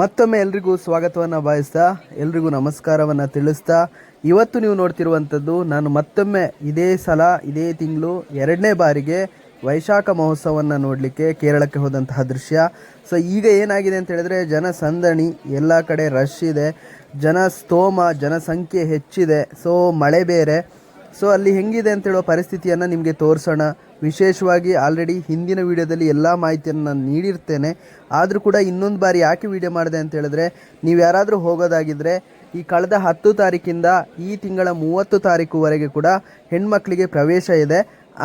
ಮತ್ತೊಮ್ಮೆ ಎಲ್ರಿಗೂ ಸ್ವಾಗತವನ್ನು ಬಯಸ್ತಾ ಎಲ್ರಿಗೂ ನಮಸ್ಕಾರವನ್ನು ತಿಳಿಸ್ತಾ, ಇವತ್ತು ನೀವು ನೋಡ್ತಿರುವಂಥದ್ದು ನಾನು ಮತ್ತೊಮ್ಮೆ ಇದೇ ಸಲ, ಇದೇ ತಿಂಗಳು ಎರಡನೇ ಬಾರಿಗೆ ವೈಶಾಖ ಮಹೋತ್ಸವವನ್ನು ನೋಡಲಿಕ್ಕೆ ಕೇರಳಕ್ಕೆ ಹೋದಂತಹ ದೃಶ್ಯ. ಸೊ ಈಗ ಏನಾಗಿದೆ ಅಂತ ಹೇಳಿದ್ರೆ ಜನಸಂದಣಿ ಎಲ್ಲ ಕಡೆ ರಶ್ ಇದೆ, ಜನ ಸ್ತೋಮ, ಜನಸಂಖ್ಯೆ ಹೆಚ್ಚಿದೆ. ಸೊ ಮಳೆ ಬೇರೆ. ಸೊ ಅಲ್ಲಿ ಹೆಂಗಿದೆ ಅಂತ ಹೇಳೋ ಪರಿಸ್ಥಿತಿಯನ್ನು ನಿಮಗೆ ತೋರಿಸೋಣ. ವಿಶೇಷವಾಗಿ ಆಲ್ರೆಡಿ ಹಿಂದಿನ ವಿಡಿಯೋದಲ್ಲಿ ಎಲ್ಲ ಮಾಹಿತಿಯನ್ನು ನಾನು ನೀಡಿರ್ತೇನೆ. ಆದರೂ ಕೂಡ ಇನ್ನೊಂದು ಬಾರಿ ಯಾಕೆ ವಿಡಿಯೋ ಮಾಡಿದೆ ಅಂತ ಹೇಳಿದ್ರೆ, ನೀವು ಯಾರಾದರೂ ಹೋಗೋದಾಗಿದ್ದರೆ ಈ ಕಳೆದ ಹತ್ತು ತಾರೀಕಿಂದ ಈ ತಿಂಗಳ ಮೂವತ್ತು ತಾರೀಕುವರೆಗೆ ಕೂಡ ಹೆಣ್ಮಕ್ಳಿಗೆ ಪ್ರವೇಶ ಇದೆ.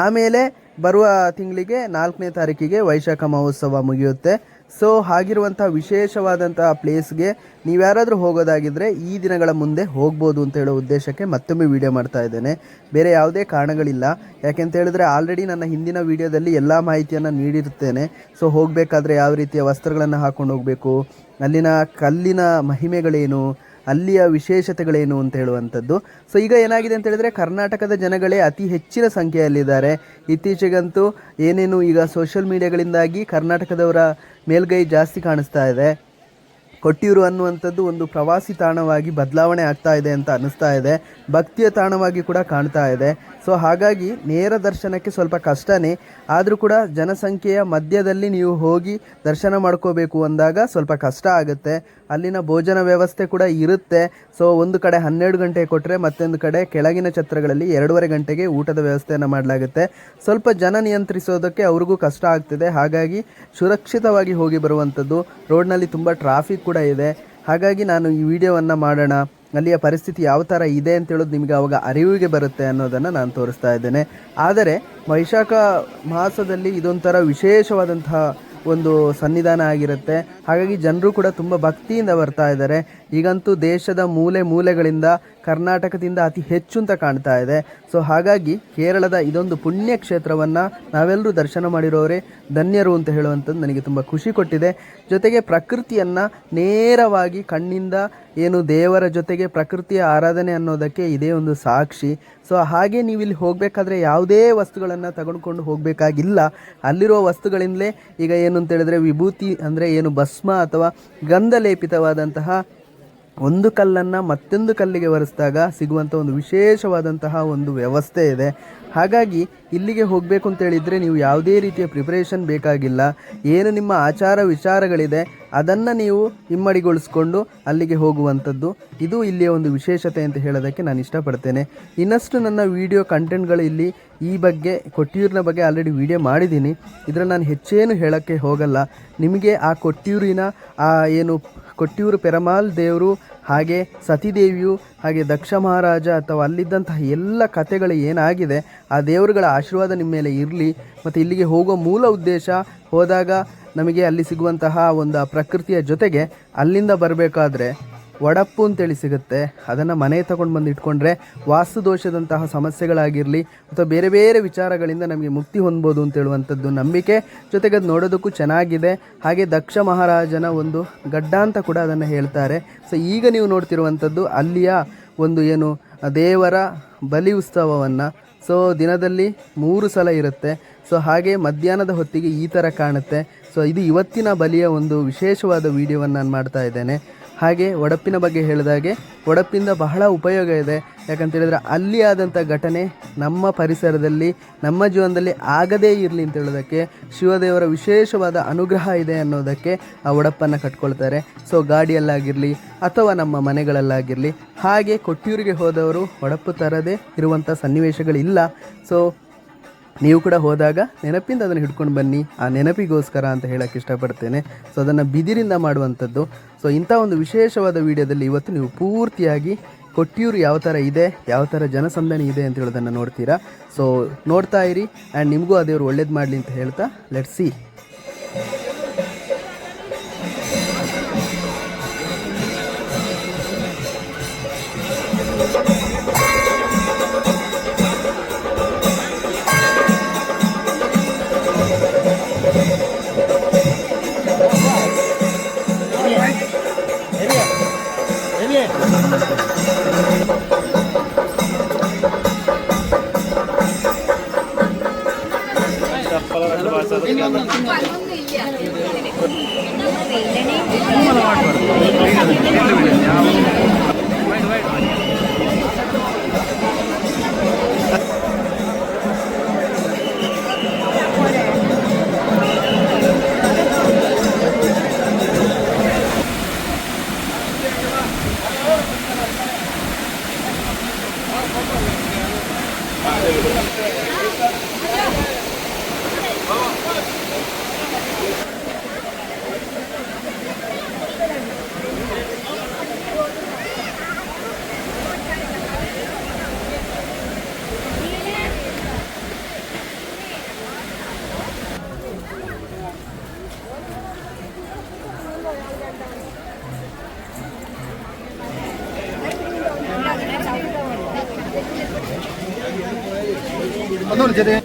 ಆಮೇಲೆ ಬರುವ ತಿಂಗಳಿಗೆ ನಾಲ್ಕನೇ ತಾರೀಕಿಗೆ ವೈಶಾಖ ಮಹೋತ್ಸವ ಮುಗಿಯುತ್ತೆ. ಸೊ ಹಾಗಿರುವಂಥ ವಿಶೇಷವಾದಂಥ ಪ್ಲೇಸ್ಗೆ ನೀವ್ಯಾರಾದರೂ ಹೋಗೋದಾಗಿದ್ದರೆ ಈ ದಿನಗಳ ಮುಂದೆ ಹೋಗ್ಬೋದು ಅಂತ ಹೇಳೋ ಉದ್ದೇಶಕ್ಕೆ ಮತ್ತೊಮ್ಮೆ ವಿಡಿಯೋ ಮಾಡ್ತಾ ಇದ್ದೇನೆ. ಬೇರೆ ಯಾವುದೇ ಕಾರಣಗಳಿಲ್ಲ. ಯಾಕೆಂತ ಹೇಳಿದ್ರೆ ಆಲ್ರೆಡಿ ನನ್ನ ಹಿಂದಿನ ವಿಡಿಯೋದಲ್ಲಿ ಎಲ್ಲ ಮಾಹಿತಿಯನ್ನು ನೀಡಿರ್ತೇನೆ ಸೊ ಹೋಗಬೇಕಾದ್ರೆ ಯಾವ ರೀತಿಯ ವಸ್ತ್ರಗಳನ್ನು ಹಾಕ್ಕೊಂಡು ಹೋಗಬೇಕು? ಅಲ್ಲಿನ ಕಲ್ಲಿನ ಮಹಿಮೆಗಳೇನು? ಅಲ್ಲಿಯ ವಿಶೇಷತೆಗಳೇನು ಅಂತ ಹೇಳುವಂಥದ್ದು. ಸೊ ಈಗ ಏನಾಗಿದೆ ಅಂತ ಹೇಳಿದ್ರೆ ಕರ್ನಾಟಕದ ಜನಗಳೇ ಅತಿ ಹೆಚ್ಚಿನ ಸಂಖ್ಯೆಯಲ್ಲಿದ್ದಾರೆ. ಇತ್ತೀಚೆಗಂತೂ ಏನೇನು ಈಗ ಸೋಷಿಯಲ್ ಮೀಡಿಯಾಗಳಿಂದಾಗಿ ಕರ್ನಾಟಕದವರ ಮೇಲ್ಗೈ ಜಾಸ್ತಿ ಕಾಣಿಸ್ತಾ ಇದೆ. ಕೊಟ್ಟಿಯೂರು ಅನ್ನುವಂಥದ್ದು ಒಂದು ಪ್ರವಾಸಿ ತಾಣವಾಗಿ ಬದಲಾವಣೆ ಆಗ್ತಾ ಇದೆ ಅಂತ ಅನ್ನಿಸ್ತಾ ಇದೆ. ಭಕ್ತಿಯ ತಾಣವಾಗಿ ಕೂಡ ಕಾಣ್ತಾ ಇದೆ. ಸೊ ಹಾಗಾಗಿ ನೇರ ದರ್ಶನಕ್ಕೆ ಸ್ವಲ್ಪ ಕಷ್ಟನೇ. ಆದರೂ ಕೂಡ ಜನಸಂಖ್ಯೆಯ ಮಧ್ಯದಲ್ಲಿ ನೀವು ಹೋಗಿ ದರ್ಶನ ಮಾಡ್ಕೋಬೇಕು ಅಂದಾಗ ಸ್ವಲ್ಪ ಕಷ್ಟ ಆಗುತ್ತೆ. ಅಲ್ಲಿನ ಭೋಜನ ವ್ಯವಸ್ಥೆ ಕೂಡ ಇರುತ್ತೆ. ಸೊ ಒಂದು ಕಡೆ ಹನ್ನೆರಡು ಗಂಟೆ ಕೊಟ್ಟರೆ ಮತ್ತೊಂದು ಕಡೆ ಕೆಳಗಿನ ಛತ್ರಗಳಲ್ಲಿ ಎರಡೂವರೆ ಗಂಟೆಗೆ ಊಟದ ವ್ಯವಸ್ಥೆಯನ್ನು ಮಾಡಲಾಗುತ್ತೆ. ಸ್ವಲ್ಪ ಜನ ನಿಯಂತ್ರಿಸೋದಕ್ಕೆ ಅವ್ರಿಗೂ ಕಷ್ಟ ಆಗ್ತಿದೆ. ಹಾಗಾಗಿ ಸುರಕ್ಷಿತವಾಗಿ ಹೋಗಿ ಬರುವಂಥದ್ದು. ರೋಡ್ನಲ್ಲಿ ತುಂಬ ಟ್ರಾಫಿಕ್ ಕೂಡ ಇದೆ. ಹಾಗಾಗಿ ನಾನು ಈ ವಿಡಿಯೋವನ್ನು ಮಾಡೋಣ. ಅಲ್ಲಿಯ ಪರಿಸ್ಥಿತಿ ಯಾವ ಥರ ಇದೆ ಅಂತ ಹೇಳೋದು ನಿಮಗೆ ಅವಾಗ ಅರಿವಿಗೆ ಬರುತ್ತೆ ಅನ್ನೋದನ್ನು ನಾನು ತೋರಿಸ್ತಾ ಇದ್ದೇನೆ. ಆದರೆ ವೈಶಾಖ ಮಾಸದಲ್ಲಿ ಇದೊಂಥರ ವಿಶೇಷವಾದಂತಹ ಒಂದು ಸನ್ನಿಧಾನ ಆಗಿರುತ್ತೆ. ಹಾಗಾಗಿ ಜನರು ಕೂಡ ತುಂಬ ಭಕ್ತಿಯಿಂದ ಬರ್ತಾ ಇದ್ದಾರೆ. ಈಗಂತೂ ದೇಶದ ಮೂಲೆ ಮೂಲೆಗಳಿಂದ ಕರ್ನಾಟಕದಿಂದ ಅತಿ ಹೆಚ್ಚು ಅಂತ ಕಾಣ್ತಾ ಇದೆ. ಸೊ ಹಾಗಾಗಿ ಕೇರಳದ ಇದೊಂದು ಪುಣ್ಯ ಕ್ಷೇತ್ರವನ್ನು ನಾವೆಲ್ಲರೂ ದರ್ಶನ ಮಾಡಿರೋರೇ, ಧನ್ಯರು ಅಂತ ಹೇಳುವಂಥದ್ದು ನನಗೆ ತುಂಬ ಖುಷಿ ಕೊಟ್ಟಿದೆ. ಜೊತೆಗೆ ಪ್ರಕೃತಿಯನ್ನು ನೇರವಾಗಿ ಕಣ್ಣಿಂದ ಏನು ದೇವರ ಜೊತೆಗೆ ಪ್ರಕೃತಿಯ ಆರಾಧನೆ ಅನ್ನೋದಕ್ಕೆ ಇದೇ ಒಂದು ಸಾಕ್ಷಿ. ಸೊ ಹಾಗೆ ನೀವು ಇಲ್ಲಿ ಹೋಗಬೇಕಾದ್ರೆ ಯಾವುದೇ ವಸ್ತುಗಳನ್ನು ತಗೊಂಡ್ಕೊಂಡು ಹೋಗಬೇಕಾಗಿಲ್ಲ. ಅಲ್ಲಿರುವ ವಸ್ತುಗಳಿಂದಲೇ ಈಗ ಏನು ಅಂತ ಹೇಳಿದ್ರೆ ವಿಭೂತಿ ಅಂದರೆ ಏನು ಭಸ್ಮ ಅಥವಾ ಗಂಧ ಲೇಪಿತವಾದಂತಹ ಒಂದು ಕಲ್ಲನ್ನು ಮತ್ತೊಂದು ಕಲ್ಲಿಗೆ ಒರೆಸಿದಾಗ ಸಿಗುವಂಥ ಒಂದು ವಿಶೇಷವಾದಂತಹ ಒಂದು ವ್ಯವಸ್ಥೆ ಇದೆ. ಹಾಗಾಗಿ ಇಲ್ಲಿಗೆ ಹೋಗಬೇಕು ಅಂತೇಳಿದರೆ ನೀವು ಯಾವುದೇ ರೀತಿಯ ಪ್ರಿಪ್ರೇಷನ್ ಬೇಕಾಗಿಲ್ಲ. ಏನು ನಿಮ್ಮ ಆಚಾರ ವಿಚಾರಗಳಿದೆ ಅದನ್ನು ನೀವು ಇಮ್ಮಡಿಗೊಳಿಸ್ಕೊಂಡು ಅಲ್ಲಿಗೆ ಹೋಗುವಂಥದ್ದು. ಇದು ಇಲ್ಲಿಯ ಒಂದು ವಿಶೇಷತೆ ಅಂತ ಹೇಳೋದಕ್ಕೆ ನಾನು ಇಷ್ಟಪಡ್ತೇನೆ. ಇನ್ನಷ್ಟು ನನ್ನ ವಿಡಿಯೋ ಕಂಟೆಂಟ್ಗಳು ಇಲ್ಲಿ ಈ ಬಗ್ಗೆ, ಕೊಟ್ಟಿಯೂರಿನ ಬಗ್ಗೆ ಆಲ್ರೆಡಿ ವಿಡಿಯೋ ಮಾಡಿದ್ದೀನಿ. ಇದರ ನಾನು ಹೆಚ್ಚೇನು ಹೇಳೋಕ್ಕೆ ಹೋಗಲ್ಲ. ನಿಮಗೆ ಆ ಕೊಟ್ಟಿಯೂರಿನ, ಆ ಏನು ಕೊಟ್ಟಿಯೂರು ಪೆರಮಾಲ್ ದೇವರು, ಹಾಗೆ ಸತಿದೇವಿಯು, ಹಾಗೆ ದಕ್ಷ ಮಹಾರಾಜ ಅಥವಾ ಅಲ್ಲಿದ್ದಂತಹ ಎಲ್ಲ ಕಥೆಗಳು ಏನಾಗಿದೆ, ಆ ದೇವರುಗಳ ಆಶೀರ್ವಾದ ನಿಮ್ಮ ಮೇಲೆ ಇರಲಿ. ಮತ್ತು ಇಲ್ಲಿಗೆ ಹೋಗೋ ಮೂಲ ಉದ್ದೇಶ, ಹೋದಾಗ ನಮಗೆ ಅಲ್ಲಿ ಸಿಗುವಂತಹ ಒಂದು ಪ್ರಕೃತಿಯ ಜೊತೆಗೆ ಅಲ್ಲಿಂದ ಬರಬೇಕಾದ್ರೆ ಒಡಪ್ಪು ಅಂತೇಳಿ ಸಿಗುತ್ತೆ. ಅದನ್ನು ಮನೆ ತಗೊಂಡು ಬಂದು ಇಟ್ಕೊಂಡ್ರೆ ವಾಸ್ತು ದೋಷದಂತಹ ಸಮಸ್ಯೆಗಳಾಗಿರಲಿ ಅಥವಾ ಬೇರೆ ಬೇರೆ ವಿಚಾರಗಳಿಂದ ನಮಗೆ ಮುಕ್ತಿ ಹೊಂದ್ಬೋದು ಅಂತೇಳುವಂಥದ್ದು ನಂಬಿಕೆ. ಜೊತೆಗೆ ಅದು ನೋಡೋದಕ್ಕೂ ಚೆನ್ನಾಗಿದೆ. ಹಾಗೆ ದಕ್ಷ ಮಹಾರಾಜನ ಒಂದು ಗಡ್ಡ ಅಂತ ಕೂಡ ಅದನ್ನು ಹೇಳ್ತಾರೆ. ಸೊ ಈಗ ನೀವು ನೋಡ್ತಿರುವಂಥದ್ದು ಅಲ್ಲಿಯ ಒಂದು ಏನು ದೇವರ ಬಲಿ ಉತ್ಸವವನ್ನು. ಸೊ ದಿನದಲ್ಲಿ ಮೂರು ಸಲ ಇರುತ್ತೆ. ಸೊ ಹಾಗೆ ಮಧ್ಯಾಹ್ನದ ಹೊತ್ತಿಗೆ ಈ ಥರ ಕಾಣುತ್ತೆ. ಸೊ ಇದು ಇವತ್ತಿನ ಬಲಿಯ ಒಂದು ವಿಶೇಷವಾದ ವಿಡಿಯೋವನ್ನು ನಾನು ಮಾಡ್ತಾ ಇದ್ದೇನೆ. ಹಾಗೆ ಒಡಪಿನ ಬಗ್ಗೆ ಹೇಳಿದಾಗೆ ಒಡಪಿಂದ ಬಹಳ ಉಪಯೋಗ ಇದೆ. ಯಾಕಂತ ಹೇಳಿದ್ರೆ ಅಲ್ಲಿ ಆದಂಥ ಘಟನೆ ನಮ್ಮ ಪರಿಸರದಲ್ಲಿ, ನಮ್ಮ ಜೀವನದಲ್ಲಿ ಆಗದೇ ಇರಲಿ ಅಂತ ಹೇಳೋದಕ್ಕೆ, ಶಿವದೇವರ ವಿಶೇಷವಾದ ಅನುಗ್ರಹ ಇದೆ ಅನ್ನೋದಕ್ಕೆ ಆ ಒಡಪನ್ನು ಕಟ್ಕೊಳ್ತಾರೆ. ಸೊ ಗಾಡಿಯಲ್ಲಾಗಿರಲಿ ಅಥವಾ ನಮ್ಮ ಮನೆಗಳಲ್ಲಾಗಿರಲಿ, ಹಾಗೆ ಕೊಟ್ಟಿಯೂರಿಗೆ ಹೋದವರು ಒಡಪು ತರದೇ ಇರುವಂಥ ಸನ್ನಿವೇಶಗಳಿಲ್ಲ. ಸೊ ನೀವು ಕೂಡ ಹೋದಾಗ ನೆನಪಿಂದ ಅದನ್ನು ಹಿಡ್ಕೊಂಡು ಬನ್ನಿ, ಆ ನೆನಪಿಗೋಸ್ಕರ ಅಂತ ಹೇಳಕ್ಕೆ ಇಷ್ಟಪಡ್ತೇನೆ. ಸೊ ಅದನ್ನು ಬಿದಿರಿಂದ ಮಾಡುವಂಥದ್ದು. ಸೊ ಇಂಥ ಒಂದು ವಿಶೇಷವಾದ ವಿಡಿಯೋದಲ್ಲಿ ಇವತ್ತು ನೀವು ಪೂರ್ತಿಯಾಗಿ ಕೊಟ್ಟಿಯೂರು ಯಾವ ಥರ ಇದೆ, ಯಾವ ಥರ ಜನಸಂದಣಿ ಇದೆ ಅಂತ ಹೇಳೋದನ್ನು ನೋಡ್ತೀರಾ? ಸೊ ನೋಡ್ತಾ ಇರಿ ಆ್ಯಂಡ್ ನಿಮಗೂ ಆ ದೇವರು ಒಳ್ಳೇದು ಮಾಡಲಿ ಅಂತ ಹೇಳ್ತಾ ಲೆಟ್ ಸಿ ഞാൻ ഒന്ന് വിളിച്ചത്?